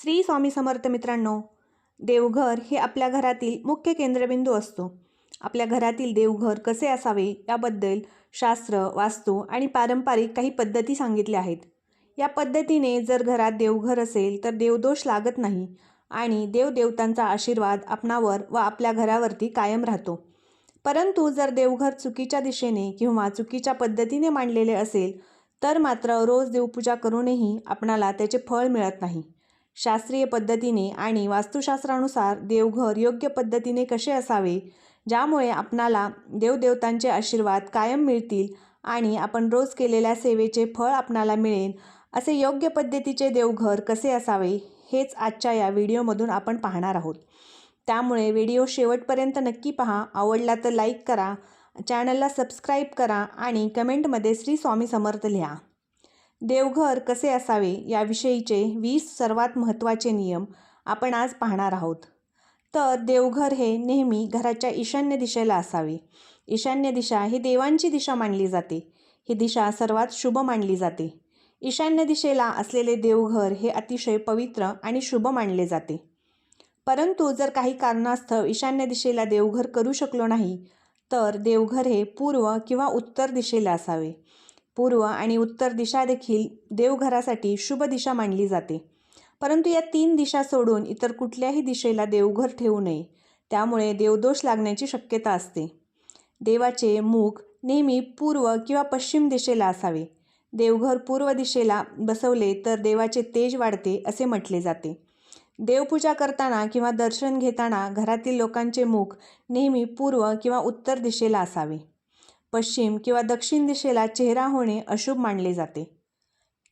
श्री स्वामी समर्थ मित्रांनो देवघर हे आपल्या घरातील मुख्य केंद्रबिंदू असतो. आपल्या घरातील देवघर कसे असावे याबद्दल शास्त्र वास्तू आणि पारंपरिक काही पद्धती सांगितल्या आहेत. या पद्धतीने जर घरात देवघर असेल तर देवदोष लागत नाही आणि देवदेवतांचा आशीर्वाद आपणावर व आपल्या घरावरती कायम राहतो. परंतु जर देवघर चुकीच्या दिशेने किंवा चुकीच्या पद्धतीने मांडलेले असेल तर मात्र रोज देवपूजा करूनही आपणाला त्याचे फळ मिळत नाही. शास्त्रीय पद्धतीने आणि वास्तुशास्त्रानुसार देवघर योग्य पद्धतीने कसे असावे? ज्यामुळे आपणाला देवदेवतांचे आशीर्वाद कायम मिळतील आणि आपण रोज केलेल्या सेवेचे फळ आपणाला मिळेल असे योग्य पद्धतीचे देवघर कसे असावे? हेच आजच्या या व्हिडिओमधून आपण पाहणार आहोत. त्यामुळे व्हिडिओ शेवटपर्यंत नक्की पहा. आवडला तर लाईक करा चॅनलला सबस्क्राईब करा आणि कमेंटमध्ये श्री स्वामी समर्थ लिहा. देवघर कसे असावे याविषयीचे वीस सर्वात महत्त्वाचे नियम आपण आज पाहणार आहोत. तर देवघर हे नेहमी घराच्या ईशान्य दिशेला असावे. ईशान्य दिशा ही देवांची दिशा मानली जाते. ही दिशा सर्वात शुभ मानली जाते. ईशान्य दिशेला असलेले देवघर हे अतिशय पवित्र आणि शुभ मानले जाते. परंतु जर काही कारणास्तव ईशान्य दिशेला देवघर करू शकलो नाही तर देवघर हे पूर्व किंवा उत्तर दिशेला असावे. पूर्व आणि उत्तर दिशा देखील देवघरासाठी शुभ दिशा मानली जाते. परंतु या तीन दिशा सोडून इतर कुठल्याही दिशेला देवघर ठेवू नये. त्यामुळे देवदोष लागण्याची शक्यता असते. देवाचे मुख नेहमी पूर्व किंवा पश्चिम दिशेला असावे. देवघर पूर्व दिशेला बसवले तर देवाचे तेज वाढते असे म्हटले जाते. देवपूजा करताना किंवा दर्शन घेताना घरातील लोकांचे मुख नेहमी पूर्व किंवा उत्तर दिशेला असावे. पश्चिम किंवा दक्षिण दिशेला चेहरा होणे अशुभ मानले जाते.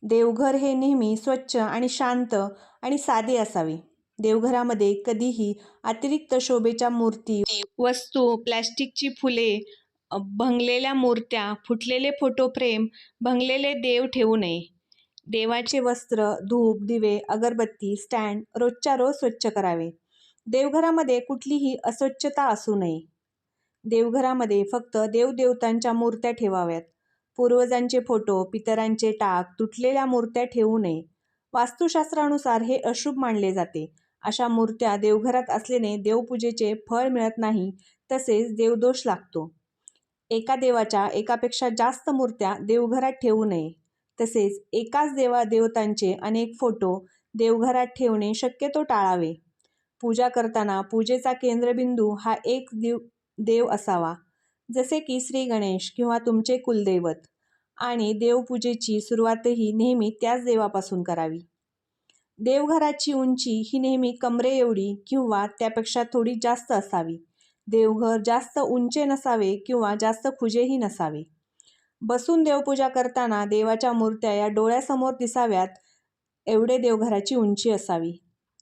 देवघर हे नेहमी स्वच्छ आणि शांत आणि साधे असावे. देवघरामध्ये कधीही अतिरिक्त शोभेच्या मूर्ती वस्तू प्लॅस्टिकची फुले भंगलेल्या मूर्त्या फुटलेले फोटो फ्रेम भंगलेले देव ठेवू नये. देवाचे वस्त्र धूप दिवे अगरबत्ती स्टँड रोजच्या रोज स्वच्छ करावे. देवघरामध्ये कुठलीही अस्वच्छता असू नये. देवघरामध्ये फक्त देवदेवतांच्या मूर्त्या ठेवाव्यात. पूर्वजांचे फोटो पितरांचे टाक तुटलेल्या मूर्त्या ठेवू नये. वास्तुशास्त्रानुसार हे अशुभ मानले जाते. अशा मूर्त्या देवघरात असल्याने देवपूजेचे फळ मिळत नाही तसेच देवदोष लागतो. एका देवाच्या एकापेक्षा जास्त मूर्त्या देवघरात ठेवू नये. तसेच एकाच देवा देवतांचे अनेक फोटो देवघरात ठेवणे शक्यतो टाळावे. पूजा करताना पूजेचा केंद्रबिंदू हा एक देव देव असावा. जसे की श्री गणेश किंवा तुमचे कुलदैवत आणि देवपूजेची सुरुवातही नेहमी त्याच देवापासून करावी. देवघराची उंची ही नेहमी कमरे एवढी किंवा त्यापेक्षा थोडी जास्त असावी. देवघर जास्त उंचे नसावे किंवा जास्त खुजेही नसावे. बसून देवपूजा करताना देवाच्या मूर्त्या या डोळ्यासमोर दिसाव्यात एवढे देवघराची उंची असावी.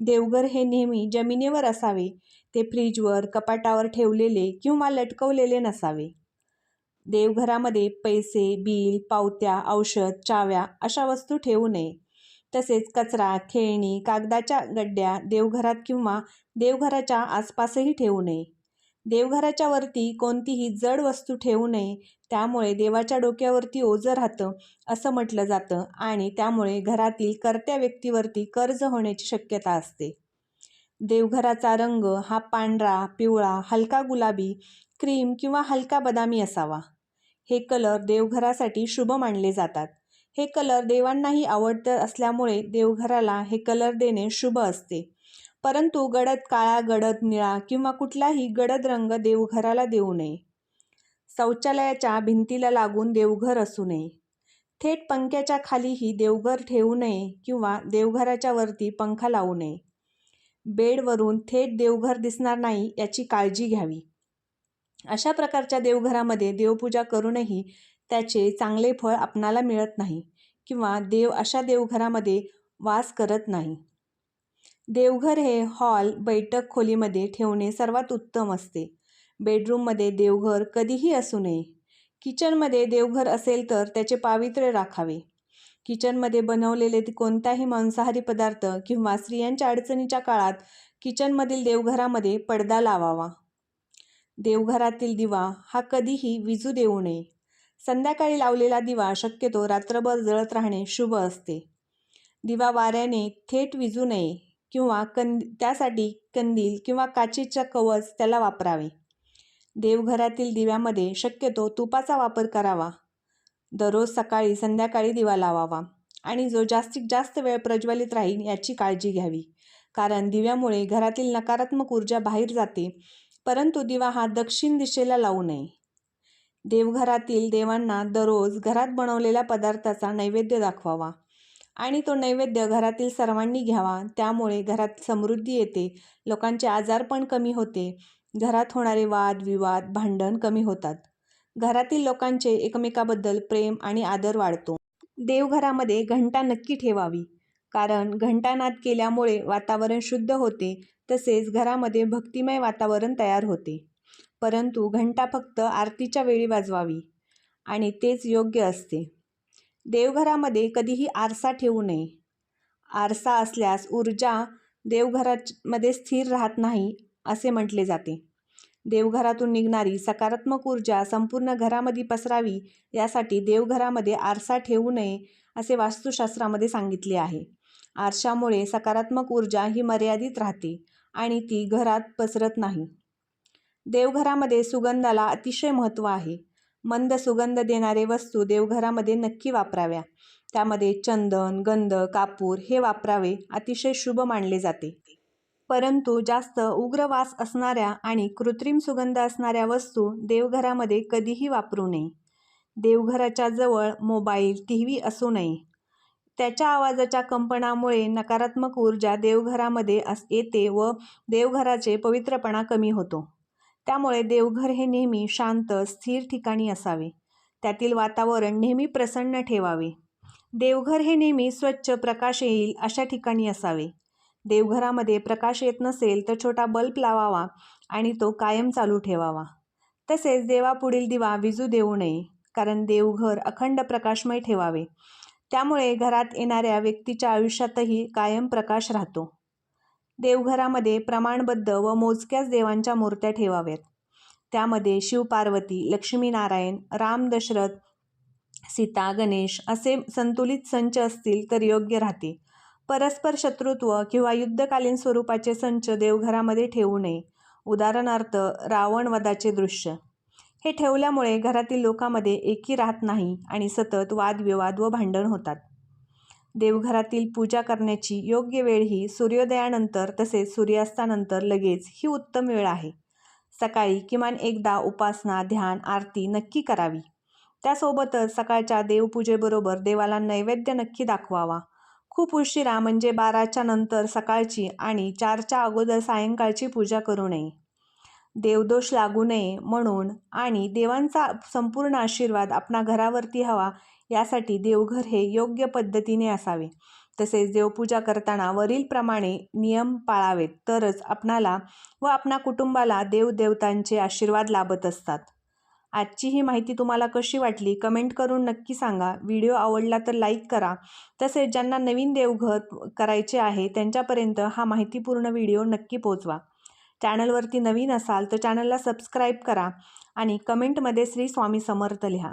देवघर हे नेहमी जमिनीवर असावे ते फ्रीजवर कपाटावर ठेवलेले किंवा लटकवलेले नसावे. देवघरामध्ये पैसे बिल पावत्या औषध चाव्या अशा वस्तू ठेवू नये. तसेच कचरा खेळणी कागदाच्या गड्ड्या देवघरात किंवा देवघराच्या आसपासही ठेवू नये. देवघराच्या वरती कोणतीही जड वस्तू ठेवू नये त्यामुळे देवाच्या डोक्यावरती ओझं राहतं असं म्हटलं जातं आणि त्यामुळे घरातील कर्त्या व्यक्तीवरती कर्ज होण्याची शक्यता असते. देवघराचा रंग हा पांढरा पिवळा हलका गुलाबी क्रीम किंवा हलका बदामी असावा. हे कलर देवघरासाठी शुभ मानले जातात. हे कलर देवांनाही आवडतं असल्यामुळे देवघराला हे कलर देणे शुभ असते. परंतु गडद काळा गडद निळा किंवा कुठलाही गडद रंग देवघराला देऊ नये. शौचालयाच्या भिंतीला लागून देवघर असू नये. थेट पंख्याच्या खालीही देवघर ठेवू नये किंवा देवघराच्या वरती पंखा लावू नये. बेडवरून थेट देवघर दिसणार नाही याची काळजी घ्यावी. अशा प्रकारच्या देवघरामध्ये देवपूजा करूनही त्याचे चांगले फळ आपणाला मिळत नाही किंवा देव अशा देवघरामध्ये वास करत नाही. देवघर हे हॉल बैठक खोलीमध्ये ठेवणे सर्वात उत्तम असते. बेडरूममध्ये देवघर कधीही असू नये. किचनमध्ये देवघर असेल तर त्याचे पावित्र्य राखावे. किचनमध्ये बनवलेले कोणताही मांसाहारी पदार्थ किंवा स्त्रियांच्या अडचणीच्या काळात किचनमधील देवघरामध्ये पडदा लावावा. देवघरातील दिवा हा कधीही विजू देऊ नये. संध्याकाळी लावलेला दिवा शक्यतो रात्रभर जळत राहणे शुभ असते. दिवा वाऱ्याने थेट विजू नये. किंवा कंद त्यासाठी कंदील किंवा काचेच्या कवच त्याला वापरावे. देवघरातील दिव्यामध्ये शक्यतो तुपाचा वापर करावा. दररोज सकाळी संध्याकाळी दिवा लावावा आणि जो जास्तीत जास्त वेळ प्रज्वलित राहील याची काळजी घ्यावी. कारण दिव्यामुळे घरातील नकारात्मक ऊर्जा बाहेर जाते परंतु दिवा हा दक्षिण दिशेला लावू नये. देवघरातील देवांना दररोज घरात बनवलेल्या पदार्थाचा नैवेद्य दाखवावा. आणि तो नैवेद्य घरातील सर्वांनी घ्यावा. त्यामुळे घरात समृद्धी येते. लोकांचे आजारपण कमी होते. घरात होणारे वाद विवाद भांडण कमी होतात. घरातील लोकांचे एकमेकाबद्दल प्रेम आणि आदर वाढतो. देवघरामध्ये घंटा नक्की ठेवावी. कारण घंटानाद केल्यामुळे वातावरण शुद्ध होते. तसेच घरामध्ये भक्तिमय वातावरण तयार होते. परंतु घंटा फक्त आरतीच्या वेळी वाजवावी. आणि तेच योग्य असते. देवघरामध्ये कधीही आरसा ठेवू नये. आरसा असल्यास ऊर्जा देवघरामध्ये स्थिर राहत नाही असे म्हटले जाते. देवघरातून निघणारी सकारात्मक ऊर्जा संपूर्ण घरामध्ये पसरावी यासाठी देवघरामध्ये आरसा ठेवू नये असे वास्तुशास्त्रामध्ये सांगितले आहे. आरशामुळे सकारात्मक ऊर्जा ही मर्यादित राहते आणि ती घरात पसरत नाही. देवघरामध्ये सुगंधाला अतिशय महत्त्व आहे. मंद सुगंध देणारे वस्तू देवघरामध्ये नक्की वापराव्या. त्यामध्ये चंदन गंध कापूर हे वापरावे अतिशय शुभ मानले जाते. परंतु जास्त उग्र वास असणाऱ्या आणि कृत्रिम सुगंध असणाऱ्या वस्तू देवघरामध्ये कधीही वापरू नये. देवघराच्या जवळ मोबाईल टी व्ही असू नये. त्याच्या आवाजाच्या कंपनामुळे नकारात्मक ऊर्जा देवघरामध्ये अस येते व देवघराचे पवित्रपणा कमी होतो. त्यामुळे देवघर हे नेहमी शांत स्थिर ठिकाणी असावे. त्यातील वातावरण नेहमी प्रसन्न ठेवावे. देवघर हे नेहमी स्वच्छ प्रकाश येईल अशा ठिकाणी असावे. देवघरामध्ये प्रकाश येत नसेल तर छोटा बल्ब लावावा आणि तो कायम चालू ठेवावा. तसेच देवापुढील दिवा विजू देऊ नये कारण देवघर अखंड प्रकाशमय ठेवावे. त्यामुळे घरात येणाऱ्या व्यक्तीच्या आयुष्यातही कायम प्रकाश राहतो. देवघरामध्ये प्रमाणबद्ध व मोजक्याच देवांच्या मूर्त्या ठेवाव्यात. त्यामध्ये शिवपार्वती लक्ष्मीनारायण राम दशरथ सीता गणेश असे संतुलित संच असतील तर योग्य राहते परस्पर शत्रुत्व किंवा युद्धकालीन स्वरूपाचे संच देवघरामध्ये ठेवू नये. उदाहरणार्थ रावण वधाचे दृश्य. हे ठेवल्यामुळे घरातील लोकांमध्ये एकी राहत नाही आणि सतत वादविवाद व भांडण होतात. देवघरातील पूजा करण्याची योग्य वेळ ही सूर्योदयानंतर तसेच सूर्यास्तानंतर लगेच ही उत्तम वेळ आहे. सकाळी किमान एकदा उपासना ध्यान आरती नक्की करावी. त्यासोबतच सकाळच्या देवपूजेबरोबर देवाला नैवेद्य नक्की दाखवावा. खूप उशिरा म्हणजे बाराच्या नंतर सकाळची आणि चारच्या अगोदर सायंकाळची पूजा करू नये. देवदोष लागू नये म्हणून आणि देवांचा संपूर्ण आशीर्वाद आपणा घरावरती हवा यासाठी देवघर हे योग्य पद्धतीने असावे. तसेच देवपूजा करताना वरीलप्रमाणे नियम पाळावेत. तरच आपणाला व आपणा कुटुंबाला देवदेवतांचे आशीर्वाद लाभत असतात. आजची ही माहिती तुम्हाला कशी वाटली? कमेंट करून नक्की सांगा. व्हिडिओ आवडला तर लाईक करा. तसेच ज्यांना नवीन देवघर करायचे आहे त्यांच्यापर्यंत हा माहितीपूर्ण व्हिडिओ नक्की पोचवा. चॅनलवरती नवीन असाल तर चॅनलला सबस्क्राईब करा आणि कमेंटमध्ये श्री स्वामी समर्थ लिहा.